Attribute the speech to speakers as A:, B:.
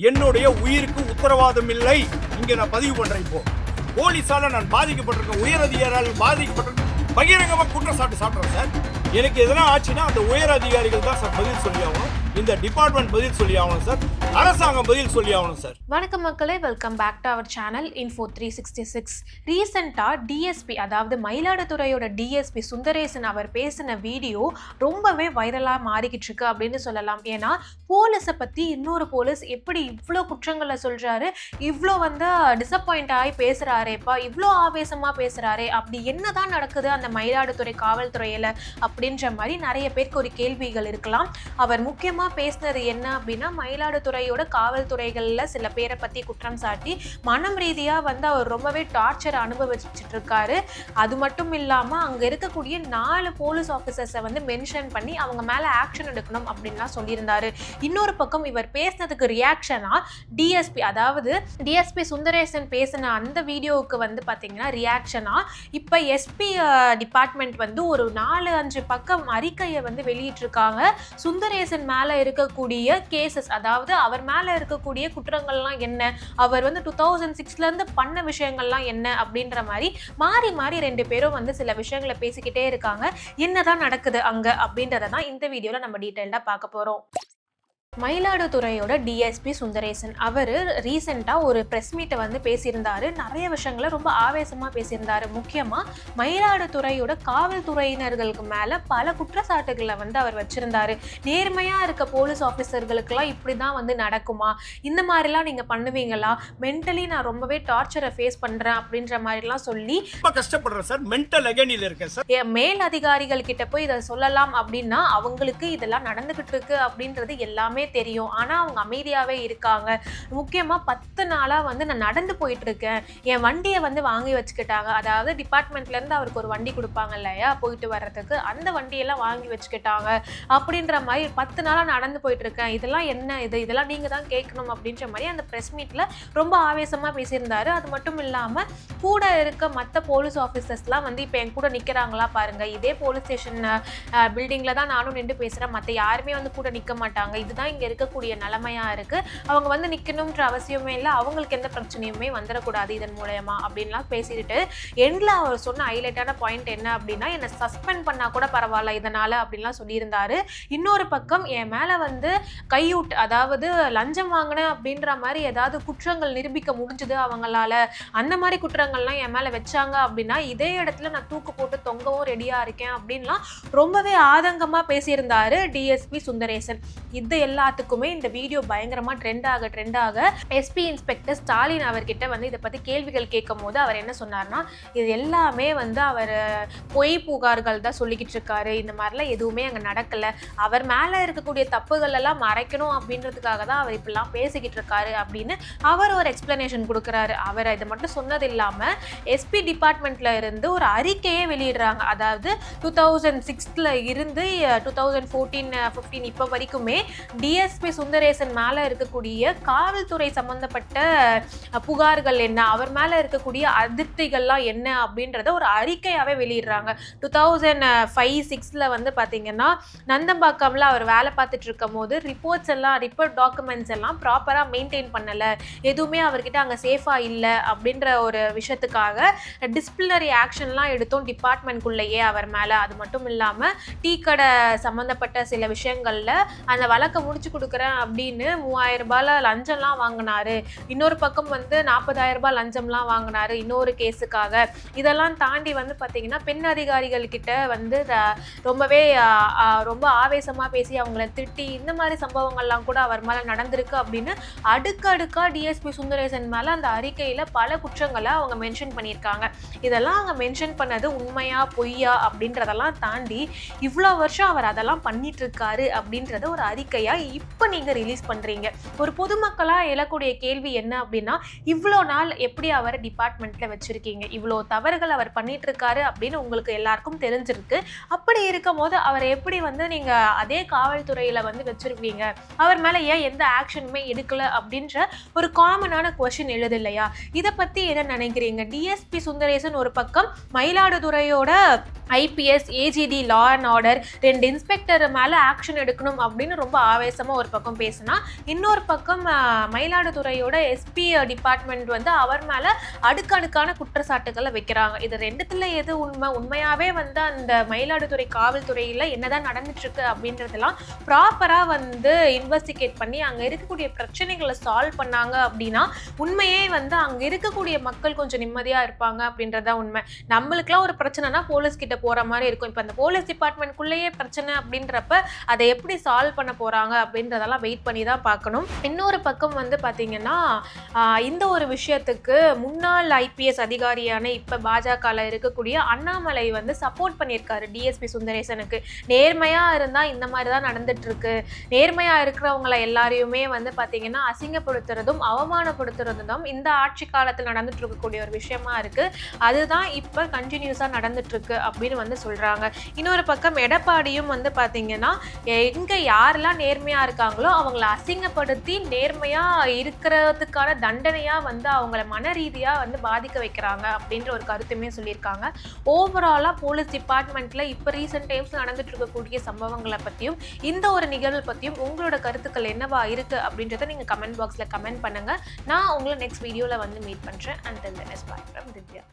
A: என்னுடைய உயிருக்கு உத்தரவாதம் இல்லை இங்க நான் பதிவு பண்றேன் இப்போ. போலீஸால நான் பாதிக்கப்பட்டிருக்கேன். உயர் அதிகாரியால் பாதிக்கப்பட்டிருக்கேன். பகிரங்கமா குற்றச்சாட்டு சாப்பிட்றேன் சார். எனக்கு எதனா ஆச்சுன்னா அந்த உயர் அதிகாரிகள் தான் சார் பதில் சொல்லி ஆகணும். இந்த டிபார்ட்மெண்ட் பதில் சொல்லி ஆகணும் சார். அரசாங்கம் பதில் சொல்லி ஆகணும் சார்.
B: வணக்கம் மக்களே welcome back to our channel info three sixty six ரீசெண்டாக டிஎஸ்பி அதாவது மயிலாடுதுறையோட டிஎஸ்பி சுந்தரேசன் அவர் பேசின வீடியோ ரொம்பவே வைரலாக மாறிக்கிட்டு இருக்கு அப்படின்னு சொல்லலாம். ஏன்னா போலீஸை பற்றி இன்னொரு போலீஸ் எப்படி இவ்வளோ குற்றங்களை சொல்கிறாரு இவ்வளோ வந்து டிசப்பாயிண்ட் ஆகி பேசுகிறாரேப்பா இவ்வளோ ஆவேசமாக பேசுகிறாரே அப்படி என்னதான் நடக்குது அந்த மயிலாடுதுறை காவல்துறையில்? அப்படின்ற மாதிரி நிறைய பேருக்கு ஒரு கேள்விகள் இருக்கலாம். அவர் முக்கியமாக பேசினது என்ன அப்படின்னா மயிலாடுதுறையோட காவல்துறைகளில் சில பேரை பற்றி குற்றம் சாட்டி மனம் ரீதியாக வந்து அவர் ரொம்பவே டார்ச்சர் அனுபவிச்சுட்டு இருக்காரு அது மட்டும் இல்லாமல் அங்கே இருக்கக்கூடிய நாலு போலீஸ் ஆஃபீஸர்ஸை வந்து மென்ஷன் பண்ணி அவங்க மேலே ஆக்ஷன் எடுக்கணும் அப்படின்லாம் சொல்லியிருந்தாரு. இன்னொரு பக்கம் இவர் பேசினதுக்கு ரியாக்ஷனாக டிஎஸ்பி அதாவது டிஎஸ்பி சுந்தரேசன் பேசின அந்த வீடியோவுக்கு வந்து பார்த்தீங்கன்னா ரியாக்ஷனாக இப்போ எஸ்பி டிபார்ட்மெண்ட் வந்து ஒரு நாலு அஞ்சு பக்கம் அறிக்கையை வந்து வெளியிட்டிருக்காங்க. சுந்தரேசன் மேலே இருக்கக்கூடிய கேசஸ் அதாவது அவர் மேலே இருக்கக்கூடிய குற்றங்கள்லாம் என்ன? அவர் வந்து டூ தௌசண்ட் சிக்ஸ்லேருந்து பண்ண விஷயங்கள்லாம் என்ன? அப்படின்ற மாதிரி மாறி மாறி ரெண்டு பேரும் வந்து சில விஷயங்களை பேசிக்கிட்டே இருக்காங்க. என்னதான் நடக்குது அங்கே அப்படின்றத தான் இந்த வீடியோவில் நம்ம டீட்டெயில்டாக பார்க்க போகிறோம் மயிலாடுதுறையோட டிஎஸ்பி சுந்தரேசன் அவர் ரீசெண்டாக ஒரு ப்ரெஸ் மீட்டை வந்து பேசியிருந்தாரு. நிறைய விஷயங்களை ரொம்ப ஆவேசமாக பேசியிருந்தாரு. முக்கியமாக மயிலாடுதுறையோட காவல்துறையினர்களுக்கு மேலே பல குற்றச்சாட்டுகளை வந்து அவர் வச்சிருந்தாரு. நேர்மையாக இருக்க போலீஸ் ஆஃபீஸர்களுக்கெல்லாம் இப்படி தான் வந்து நடக்குமா? இந்த மாதிரிலாம் நீங்கள் பண்ணுவீங்களா? மென்டலி நான் ரொம்பவே டார்ச்சரை ஃபேஸ் பண்ணுறேன் அப்படின்ற மாதிரிலாம் சொல்லி
A: கஷ்டப்படுறேன் சார். மென்டல் அகனியில் இருக்கேன் சார்.
B: மேல் அதிகாரிகள் கிட்ட போய் இதை சொல்லலாம் அப்படின்னா அவங்களுக்கு இதெல்லாம் நடந்துகிட்டு இருக்கு அப்படின்றது எல்லாமே தெரியும். ஆனால் அவங்க அமைதியாகவே இருக்காங்க. முக்கியமாக பத்து நாளாக வந்து நான் நடந்து போயிட்டு இருக்கேன் என் வண்டியை வந்து வாங்கி வச்சுக்கிட்டாங்க. அதாவது டிபார்ட்மெண்ட்லேருந்து அவருக்கு ஒரு வண்டி கொடுப்பாங்க இல்லையா? போயிட்டு வர்றதுக்கு. அந்த வண்டியெல்லாம் வாங்கி வச்சுக்கிட்டாங்க. அப்படின்ற மாதிரி பத்து நாளாக நடந்து போயிட்டு இருக்கேன் இதெல்லாம் என்ன இது? இதெல்லாம் நீங்கள் தான் கேட்கணும் அப்படின்ற மாதிரி அந்த ப்ரெஸ் மீட்டில் ரொம்ப ஆவேசமாக பேசியிருந்தாரு. அது மட்டும் இல்லாமல் கூட இருக்க மற்ற போலீஸ் ஆஃபீஸர்ஸ்லாம் வந்து இப்போ என் கூட நிற்கிறாங்களா பாருங்கள் இதே போலீஸ் ஸ்டேஷன் பில்டிங்கில் தான் நானும் நின்று பேசுகிறேன் மற்ற யாருமே வந்து கூட நிற்க மாட்டாங்க. இதுதான் இங்கே இருக்கக்கூடிய நிலமையாக இருக்குது அவங்க வந்து நிற்கணுன்ற அவசியமே இல்லை. அவங்களுக்கு எந்த பிரச்சனையுமே வந்துடக்கூடாது இதன் மூலயமா அப்படின்லாம் பேசிட்டு எண்டில் அவர் சொன்ன ஹைலைட்டான பாயிண்ட் என்ன அப்படின்னா என்னை சஸ்பெண்ட் பண்ணால் கூட பரவாயில்ல இதனால் அப்படின்லாம் சொல்லியிருந்தாரு. இன்னொரு பக்கம் என் மேலே வந்து கையூட் அதாவது லஞ்சம் வாங்கினேன் அப்படின்ற மாதிரி ஏதாவது குற்றங்கள் நிரூபிக்க முடிஞ்சுது அவங்களால. அந்த மாதிரி குற்றங்கள்லாம் என் மேலே வச்சாங்க அப்படின்னா இதே இடத்துல நான் தூக்கு போட்டு தொங்கவும் ரெடியாக இருக்கேன் அப்படின்லாம் ரொம்பவே ஆதங்கமாக பேசியிருந்தாரு டிஎஸ்பி சுந்தரேசன். இது எல்லாம் எல்லாத்துக்குமே இந்த வீடியோ பயங்கரமாக ட்ரெண்ட் ஆக ட்ரெண்ட் ஆக எஸ்பி இன்ஸ்பெக்டர் ஸ்டாலின் அவர்கிட்ட வந்து இதை பற்றி கேள்விகள் கேட்கும் போது அவர் என்ன சொன்னார்னா இது எல்லாமே வந்து அவர் பொய் புகார்கள் தான் சொல்லிக்கிட்டு இருக்காரு. இந்த மாதிரிலாம் எதுவுமே அங்கே நடக்கலை. அவர் மேலே இருக்கக்கூடிய தப்புகள் எல்லாம் மறைக்கணும் அப்படின்றதுக்காக தான் அவர் இப்படிலாம் பேசிக்கிட்டு இருக்காரு அப்படின்னு அவர் ஒரு எக்ஸ்பிளனேஷன் கொடுக்குறாரு. அவர் இதை மட்டும் சொன்னது இல்லாமல் எஸ்பி டிபார்ட்மெண்ட்ல இருந்து ஒரு அறிக்கையே வெளியிடுறாங்க. அதாவது டூ தௌசண்ட் சிக்ஸ்த்தில் இருந்து டூ தௌசண்ட் ஃபோர்டீன் ஃபிஃப்டீன் இப்போ வரைக்குமே டிஎஸ்பி சுந்தரேசன் மேலே இருக்கக்கூடிய காவல்துறை சம்மந்தப்பட்ட புகார்கள் என்ன? அவர் மேலே இருக்கக்கூடிய அதிருப்திகள்லாம் என்ன? அப்படின்றத ஒரு அறிக்கையாகவே வெளியிடுறாங்க. டூ தௌசண்ட் ஃபைவ் சிக்ஸில் வந்து பார்த்தீங்கன்னா நந்தம்பாக்கம்ல அவர் வேலை பார்த்துட்டு இருக்கும் போது ரிப்போர்ட்ஸ் எல்லாம் ரிப்போர்ட் டாக்குமெண்ட்ஸ் எல்லாம் ப்ராப்பராக மெயின்டைன் பண்ணலை. எதுவுமே அவர்கிட்ட அங்கே சேஃபாக இல்லை அப்படின்ற ஒரு விஷயத்துக்காக டிஸ்பிளினரி ஆக்ஷன்லாம் எடுத்தோம் டிபார்ட்மெண்ட்குள்ளேயே அவர் மேலே. அது மட்டும் இல்லாமல் டீ கடை சம்மந்தப்பட்ட சில விஷயங்களில் அந்த வழக்கை முடிச்சு கொடுக்குறேன் அப்படின்னு மூவாயிரம் ரூபாயில் லஞ்சம்லாம் வாங்கினாரு. இன்னொரு பக்கம் வந்து நாற்பதாயிரம் ரூபாய் லஞ்சம்லாம் வாங்கினாரு இன்னொரு கேஸுக்காக. இதெல்லாம் தாண்டி வந்து பார்த்தீங்கன்னா பெண் அதிகாரிகள் கிட்ட வந்து ரொம்பவே ரொம்ப ஆவேசமாக பேசி அவங்கள திட்டி இந்த மாதிரி சம்பவங்கள்லாம் கூட அவர் மேலே நடந்திருக்கு அப்படின்னு அடுக்கடுக்கா டிஎஸ்பி சுந்தரேசன் மேலே அந்த அறிக்கையில் பல குற்றங்களை அவங்க மென்ஷன் பண்ணியிருக்காங்க. இதெல்லாம் அவங்க மென்ஷன் பண்ணது உண்மையா பொய்யா அப்படின்றதெல்லாம் தாண்டி இவ்வளோ வருஷம் அவர் அதெல்லாம் பண்ணிட்டு இருக்காரு அப்படின்றத ஒரு அறிக்கையாக இப்போ நீங்கள் ரிலீஸ் பண்ணுறீங்க ஒரு பொதுமக்களாக எழக்கூடிய கேள்வி என்ன அப்படின்னா இவ்வளோ நாள் எப்படி அவரை டிபார்ட்மெண்ட்டில் வச்சுருக்கீங்க? இவ்வளோ தவறுகள் அவர் பண்ணிகிட்ருக்காரு அப்படின்னு உங்களுக்கு எல்லாருக்கும் தெரிஞ்சிருக்கு. அப்படி இருக்கும் போது அவரை எப்படி வந்து நீங்கள் அதே காவல்துறையில் வந்து வச்சுருக்கீங்க? அவர் மேலே ஏன் எந்த ஆக்ஷனுமே எடுக்கல அப்படின்ற ஒரு காமனான கொஷின் எழுது இல்லையா இதை பற்றி என்ன நினைக்கிறீங்க? டிஎஸ்பி சுந்தரேசன் ஒரு பக்கம் மயிலாடுதுறையோட IPS AGD law and order ரெண்டு இன்ஸ்பெக்டர் மேலே ஆக்ஷன் எடுக்கணும் அப்படின்னு ரொம்ப ஆவேசம் ஆவேசமா ஒரு பக்கம் பேசினா இன்னொரு பக்கம் மயிலாடுதுறையோட எஸ்பி டிபார்ட்மெண்ட் வந்து அவர் மேலே அடுக்கடுக்கான குற்றச்சாட்டுகளை வைக்கிறாங்க. இது ரெண்டுத்துல எது உண்மை? உண்மையாகவே வந்து அந்த மயிலாடுதுறை காவல்துறையில் என்னதான் நடந்துட்டுருக்கு அப்படின்றதெல்லாம் ப்ராப்பராக வந்து இன்வெஸ்டிகேட் பண்ணி அங்கே இருக்கக்கூடிய பிரச்சனைகளை சால்வ் பண்ணாங்க அப்படின்னா உண்மையே வந்து அங்கே இருக்கக்கூடிய மக்கள் கொஞ்சம் நிம்மதியாக இருப்பாங்க அப்படின்றதான் உண்மை. நம்மளுக்குலாம் ஒரு பிரச்சனைனா போலீஸ் கிட்ட போகிற மாதிரி இருக்கும். இப்போ அந்த போலீஸ் டிபார்ட்மெண்ட்குள்ளேயே பிரச்சனை அப்படின்றப்ப அதை எப்படி சால்வ் பண்ண போகிறாங்க அப்படின்றதெல்லாம் வெயிட் பண்ணி தான் பார்க்கணும். இன்னொரு பக்கம் வந்து பார்த்திங்கன்னா இந்த ஒரு விஷயத்துக்கு முன்னாள் ஐபிஎஸ் அதிகாரியான இப்போ பாஜகவில் இருக்கக்கூடிய அண்ணாமலை வந்து சப்போர்ட் பண்ணியிருக்காரு டிஎஸ்பி சுந்தரேசனுக்கு. நேர்மையாக இருந்தால் இந்த மாதிரி தான் நடந்துட்டுருக்கு. நேர்மையாக இருக்கிறவங்கள எல்லாரையுமே வந்து பார்த்திங்கன்னா அசிங்கப்படுத்துறதும் அவமானப்படுத்துறதும் தான் இந்த ஆட்சி காலத்தில் நடந்துட்டு இருக்கக்கூடிய ஒரு விஷயமா இருக்குது அதுதான் இப்போ கண்டினியூஸாக நடந்துட்டுருக்கு அப்படின்னு வந்து சொல்கிறாங்க இன்னொரு பக்கம் எடப்பாடியும் வந்து பார்த்திங்கன்னா எங்கே யாரெல்லாம் நேர்மையா இருக்காங்களோ அவங்கள அசிங்கப்படுத்தி நேர்மையாக இருக்கிறதுக்கான தண்டனையாக வந்து அவங்கள மன ரீதியாக வந்து பாதிக்க வைக்கிறாங்க அப்படின்ற ஒரு கருத்துமே சொல்லியிருக்காங்க. ஓவராலாக போலீஸ் டிபார்ட்மெண்ட்டில் இப்போ ரீசெண்ட் டைம்ஸ் நடந்துட்டு இருக்கக்கூடிய சம்பவங்களை பற்றியும் இந்த ஒரு நிகழ்வு பற்றியும் உங்களோட கருத்துக்கள் என்னவா இருக்குது அப்படின்றத நீங்கள் கமெண்ட் பாக்ஸில் கமெண்ட் பண்ணுங்க. நான் உங்களை நெக்ஸ்ட் வீடியோவில் வந்து மீட் பண்ணுறேன் and then bye from Divya